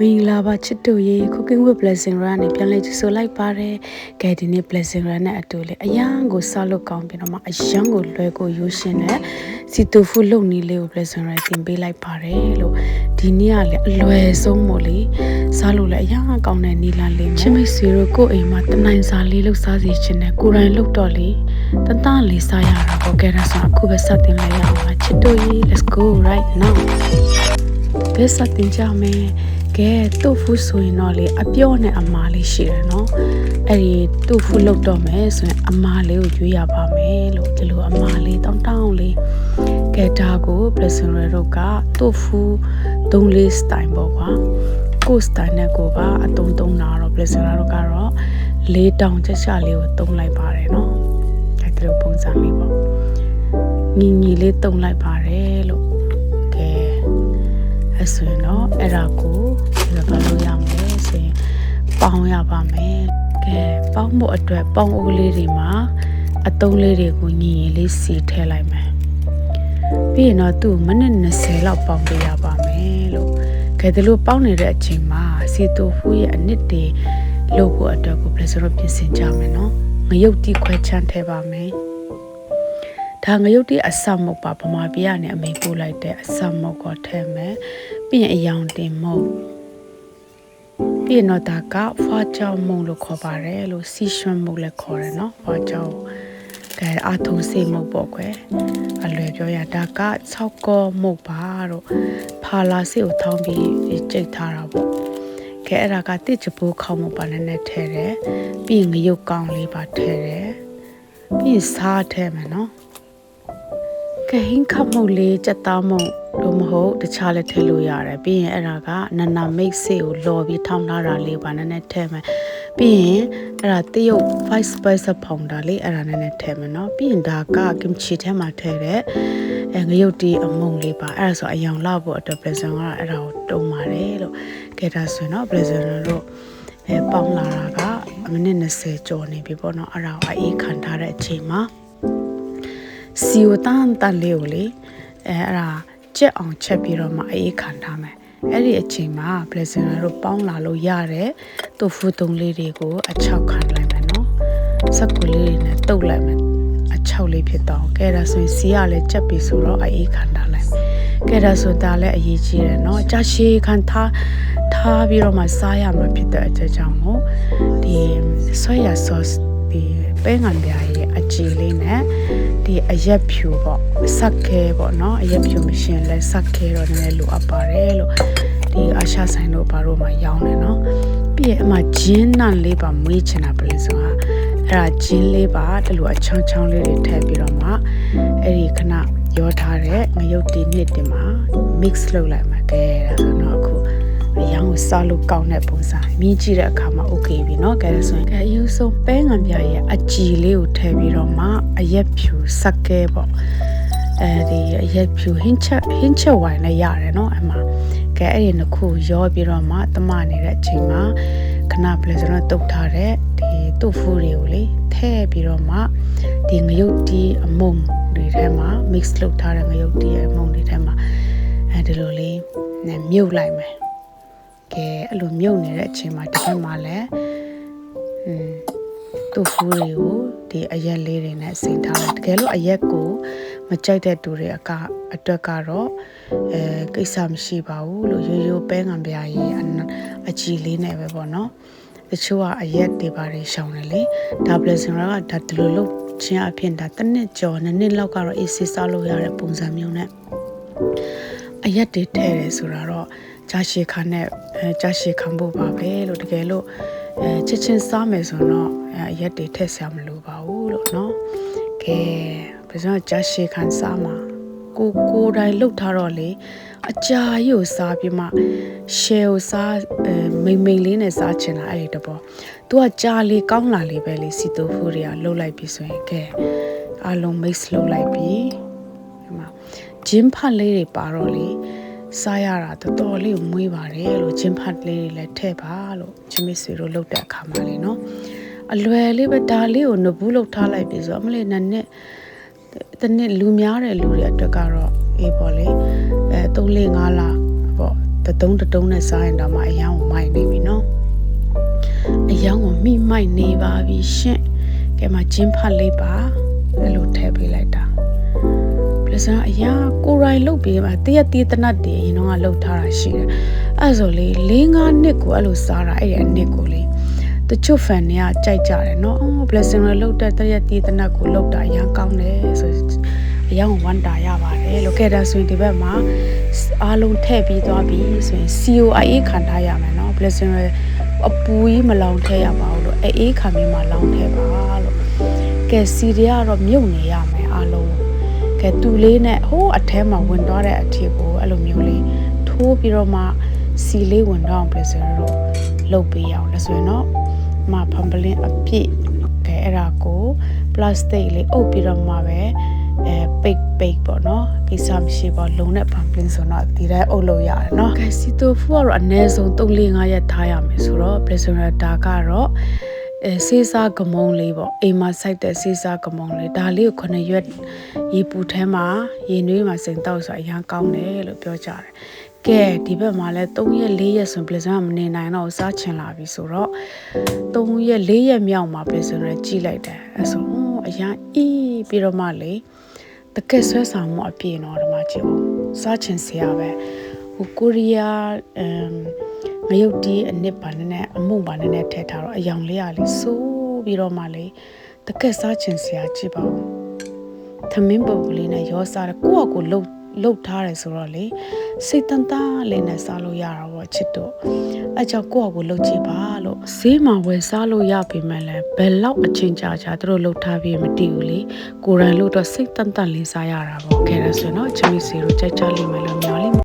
မင်္ဂလာပါချစ်တို့ရေ cooking with blessing run နဲ့ပြန်လဲကြဆိုလိုက်ပါတယ်။ကဲဒီနေ့ blessing run နဲ့အတူလေအရန်ကိုစလုပ်ကောင်းပြီးတော့မှအရန်ကိုလွယ်ကိုရိုးရှင်းတဲ့စီတူဖူလုံနီလေးကို blessing run တင်ပေးလိုက်ပါတယ်လို့ဒီနေ့ကလေအလွယ်ဆုံးမို့လေစားလို့လေအရန်ကောင်းတဲ့နီလာလေးချစ်မိတ်ဆွေတို့ကိုအိမ်မှာတနိုင်စားလေးလုပ်စားစီခြင်းနဲ့ကိုယ်တိုင်လုပ်တော့လေတန်တန်လေးစားရတာပေါ့ကဲဒါဆိုအခုပဲစတင်လိုက်ရအောင်ပါချစ်တို့ရေ let's go right now ဘယ်စတင်ကြမယ် ကဲတူဖူးဆိုရင်တော့လေအပြော့နဲ့အမားလေးရှိတယ်နော်အဲ့ဒီတူဖူးလောက်တော့မယ်ဆိုရင်အမားလေးကိုရွေးရပါမယ်လို့ဒီလိုအမားလေးတောင်းတောင်းလေးကဲဒါကို blessing ရတို့ကတူဖူးသုံးလေးစတိုင်ပေါ့ကွာကိုစတိုင်နဲ့ကိုပါအတုံးတုံးတာတော့ blessing ရတို့ကတော့လေးတောင်ချက်ချလေးကိုတုံးလိုက်ပါတယ်နော်ဒါဒီလိုပုံစံလေးပေါ့ညီညီလေးတုံးလိုက်ပါတယ်လို့ကဲအဲ့ဆိုရင်တော့အဲ့ဒါကို ဒီလိုပါလို့ရမယ်ဆိုရင်ပေါင်းရပါမယ်ကဲပေါင်းဖို့အတွက်ပေါင်းအိုးလေးတွေမှာအတုံးလေးတွေကိုညီညီလေးစီထည့်လိုက်မယ်ပြီးရင်တော့သူ့မိနစ်20လောက်ပေါင်းပေးရပါမယ်လို့ကဲဒီလိုပေါင်းနေတဲ့အချိန်မှာစီတူဖူးရဲ့အနစ်တွေလုပ်ဖို့အတွက်ကို pleasure ပြင်ဆင်ကြမယ်နော်ငရုတ်တီခွဲချမ်းထည့်ပါမယ်ဒါငရုတ်တိအစမုတ်ပါဗမာပြည်ကနေအမေပို့လိုက်တဲ့အစမုတ်ကိုထည့်မယ်ပြီးရင်အယောင်တင်မုတ် ပြီးရင်တော့ဒါကဖွာကြောင်မုံလို့ခေါ်ပါတယ်လို့စီရွှမ်းမုတ်လည်းခေါ်တယ်နော်ဖွာကြောင်ကဲအာထုံစေမုတ်ပေါ့ကွယ်အလွယ်ပြောရဒါက6ကောမုတ်ပါတော့ဖာလာစေကိုထောင်းပြီးကြိတ်ထားတာပေါ့ကဲအဲ့ဒါကတစ်ချပိုးခေါင်းမုတ်ပါနဲ့နဲ့ထဲတယ်ပြီးရင်ငရုတ်ကောင်းလေးပါထဲတယ်ပြီးရင်စားထဲမယ်နော်ကဟင်းခတ်မုတ်လေးကြက်သားမု တ်လို့မဟုတ်တခြားလည်းထည့်လို့ရတယ်ပြီးရင်အဲ့ဒါကနနာမိတ်စေကိုလော်ပြီးထောင်းထားတာလေးပါနည်းနည်းထည့်မယ်ပြီးရင်အဲ့ဒါတရုတ် five spice powder လေးအဲ့ဒါနည်းနည်းထည့်မယ်နော်ပြီးရင်ဒါက kimchi ထဲမှာထည့်တဲ့အဲငရုတ်တီအမုံလေးပါအဲ့ဒါဆိုအယောင်လောက်ဖို့အတွက် pleasant ကအဲ့ဒါကိုတုံးပါတယ်လို့ကဲဒါဆိုရင်တော့ pleasant တို့အဲပေါင်းလာတာကမိနစ်20ကျော်နေပြီပေါ့နော်အဲ့ဒါကိုအေးခံထားတဲ့အချိန်မှာစီယိုတန်တန်လေးကိုလေအဲအဲ့ဒါ ကြက်အောင်ချက်ပြီးတော့မှအေးခံထားမယ်အဲ့ဒီအချိန်မှာ blessing တို့ပေါင်းလာလို့ရတဲ့တူဖူတုံလေးတွေကိုအချောက်ခံလိုက်မယ်နော်စက်ကူလေးတွေနဲ့တုပ်လိုက်မယ်အချောက်လေးဖြစ်တော့ကဲဒါဆိုရင်စီကလည်းချက်ပြီးဆိုတော့အေးခံထားလိုက်ကဲဒါဆိုဒါလည်းအရေးကြီးတယ်နော်ကြာရှည်ခံထားထားပြီးတော့မှစားရမှာဖြစ်တဲ့အချက်ကြောင့်မို့ဒီ soya sauce ဒီပဲငံပြားရဲ့ အကြည်လေးနဲ့ဒီအရက်ဖြူပေါ့ဆက်ခဲပေါ့နော်အရက်ဖြူမရှင်လဲဆက်ခဲတော့နည်းနည်းလိုအပ်ပါတယ်လို့ဒီအရှာဆိုင်တို့ဘာလို့မှရောင်းနေနော်ပြီးရင်အမှဂျင်းနန့်လေးပါမွေးချင်တာပဲလေဆိုတာအဲ့ဒါဂျင်းလေးပါတလူအချောင်းချောင်းလေးတွေထည့်ပြီးတော့မှအဲ့ဒီခဏရောထားတဲ့ငရုတ်တီနှစ်တင်မှာ mix လုပ်လိုက်မှာကဲဒါဆိုတော့အခုအ ရောင်ကိုစားလို့ကောင်းတဲ့ပုံစံမြင်ကြည့်တဲ့အခါမှာ okay ပြီเนาะကဲဆိုရင်အယူဆုံးပဲငံပြရဲ့အကြည်လေးကိုထည့်ပြီးတော့မှအရက်ဖြူစက်ကဲပေါ့အဲဒီအရက်ဖြူဟင်းချက်ဟင်းချက်ဝိုင်လည်းရတယ်เนาะအမှကဲအဲ့ဒီနှစ်ခုရောပြီးတော့မှတမနေတဲ့အချိန်မှာခဏပလက်စတော့တုတ်ထားတဲ့ဒီတူဖူးတွေကိုလေထည့်ပြီးတော့မှဒီငရုတ်တီးအမုံတွေထဲမှာ mix လုပ်ထားတဲ့ငရုတ်တီးရဲ့အမုံတွေထဲမှာအဲဒီလိုလေးနဲ့မြုပ်လိုက်မယ် ကဲအဲ့လိုမြုပ်နေတဲ့အချိန်မှာတစ်ခါမှလည်းอืมတူဖူးတွေကိုဒီအရက်လေးတွေနဲ့စိန်ထားလိုက်တကယ်လို့အရက်ကိုမကြိုက်တဲ့သူတွေအကအတွက်ကတော့အဲကိစ္စမရှိပါဘူးလို့ရိုးရိုးပဲငံပြားရေးအကြည်လေးနဲ့ပဲပေါ့နော်တချို့ကအရက်တွေပါတွေရှောင်တယ်လေဒါဘလက်စင်ရာကဒါဒီလိုလုပ်ချင်းအဖြစ်ဒါတစ်နှစ်ကျော်နှစ်နှစ်လောက်ကတော့အေးစစ်စားလို့ရတဲ့ပုံစံမျိုးနဲ့အရက်တွေထဲတယ်ဆိုတာတော့ကြာရှည်ခံနဲ့ အဲကြာရှည်ခံဖို့ပါပဲလို့တကယ်လို့အဲချစ်ချင်းစားမယ်ဆိုတော့အဲရက်တွေထည့်ဆရာမလိုပါဘူးလို့နော်ကဲဘယ်တော့ကြာရှည်ခံစားမှာကိုကိုတိုင်လှုပ်ထားတော့လေအကြာကြီးကိုစားပြီးမှ share ကိုစားအဲမိန်မိန်လေးနဲ့စားချင်တာအဲ့ဒီတဘော။ तू ကကြာလေကောင်းလာလေပဲလေစီတိုဖူတွေကလှုပ်လိုက်ပြီဆိုရင်ကဲအလုံး mix လှုပ်လိုက်ပြီ။ဒီမှာဂျင်းဖတ်လေးတွေပါတော့လေ။ စားရတာတော်တော်လေးမွေးပါတယ်လို့ဂျင်းဖတ်လေးတွေလည်းထည့်ပါလို့ချင်းမဆွေတို့လှုပ်တဲ့အခါမှာလေနော်အလွယ်လေးပဲဒါလေးကိုနဘူးလှုပ်ထားလိုက်ပြီဆိုတော့အမလေးနဲ့နဲ့တနေ့လူများတဲ့လူတွေအတွက်ကတော့အေးပေါ့လေအဲ3 4 5လပေါ့တတတုံးတတုံးနဲ့စားရင်တော့မှအယောင်ကိုမိုက်နေပြီနော်အယောင်ကိုမိမိုက်နေပါပြီရှင်ကဲမှာဂျင်းဖတ်လေးပါအဲ့လိုထည့်ပေးလိုက်တာ ပလက်စံအရာကိုရိုင်းလုတ်ပြီးမှတရက်တီးတနတ်တည်းရင်တော့ကလုတ်ထားတာရှိတယ်အဲ့ဆိုလေ၄၅နှစ်ကိုအဲ့လိုစားတာအဲ့ဒီအနှစ်ကိုလေတချို့ fan တွေကကြိုက်ကြတယ်နော်အော် blessing ရလုတ်တဲ့တရက်တီးတနတ်ကိုလုတ်တာအရန်ကောင်းတယ်ဆိုအယောင်ဝန်တာရပါတယ်လို့ခဲ့တာဆိုရင်ဒီဘက်မှာအားလုံးထည့်ပြီးသွားပြီဆိုရင် COIA ခံထားရမယ်နော် blessing ရအပူကြီးမလောင်ထည့်ရပါဘူးလို့အေးခံပြီးမှလောင်ထည့်ပါလို့ကဲစီတွေကတော့မြုပ်နေရမယ်အားလုံး ကဲတူလေးနဲ့ဟိုးအထဲမှာဝင်သွားတဲ့အထည်ကိုအဲ့လိုမျိုးလေးထိုးပြီးတော့မှစီလေးဝင်တော့ blessing ရတော့လုတ်ပေးအောင်လဲဆိုရင်တော့မဖန်ပလင်းအပြည့်ကဲအဲ့ဒါကို plastic လေးအုပ်ပြီးတော့မှပဲအဲပိတ်ပိတ်ပေါ့နော်ကိစ္စမရှိပေါ့လုံနဲ့ပန်ပလင်းဆိုတော့ဒီတိုင်းအုပ်လို့ရတယ်နော်ကဲစီတိုဖူကတော့အနည်းဆုံး3 4 5ရက်ထားရမယ်ဆိုတော့ prisoner ဒါကတော့ အဲစေးစားကမုံလေးပေါ့အိမ်မှာစိုက်တဲ့စေးစားကမုံလေးဒါလေးကိုခုနှစ်ရွက်ရေပူထဲမှာရေနွေးမှာစိန်တောက်ဆိုအရန်ကောင်းတယ်လို့ပြောကြတယ်ကဲဒီဘက်မှာလဲ3ရက်4ရက်ဆိုရင် prisoner မနေနိုင်တော့စားချင်လာပြီဆိုတော့3ရက်4ရက်မြောက်မှာ prisoner ကြီးလိုက်တယ်အဲဆိုအရန်အီးပြီးတော့မှလေတကက်ဆွဲဆောင်မှုအပြည့်တော့ဒီမှာကြည့်အောင်စားချင်စရာပဲဟိုကိုရီးယားအမ် ငရုတ်တီးအနစ်ပါနဲ့နဲ့အမုံပါနဲ့နဲ့ထည့်ထားတော့အယောင်လေးရလေးစိုးပြီးတော့မှလေတကက်စားချင်စရာကြည့်ပါဦးသမင်းပုတ်လေးနဲ့ရောစားတယ်ကိုယ့်အကိုလှုပ်လှုပ်ထားတယ်ဆိုတော့လေစိတ်တန်တန်လေးနဲ့စားလို့ရတာပေါ့ချစ်တို့အဲကြောင့်ကိုယ့်အကိုလှုပ်ကြည့်ပါလို့ဈေးမှာဝယ်စားလို့ရပေမဲ့လည်းဘယ်လောက်အချိန်ကြာကြာသူတို့လှုပ်ထားပြီးမသိဘူးလေကိုရန်လို့တော့စိတ်တန်တန်လေးစားရတာပေါ့ခဲရဆိုရင်တော့ချမီစီတို့ကြိုက်ကြလိမ့်မယ်လို့မျှော်လင့်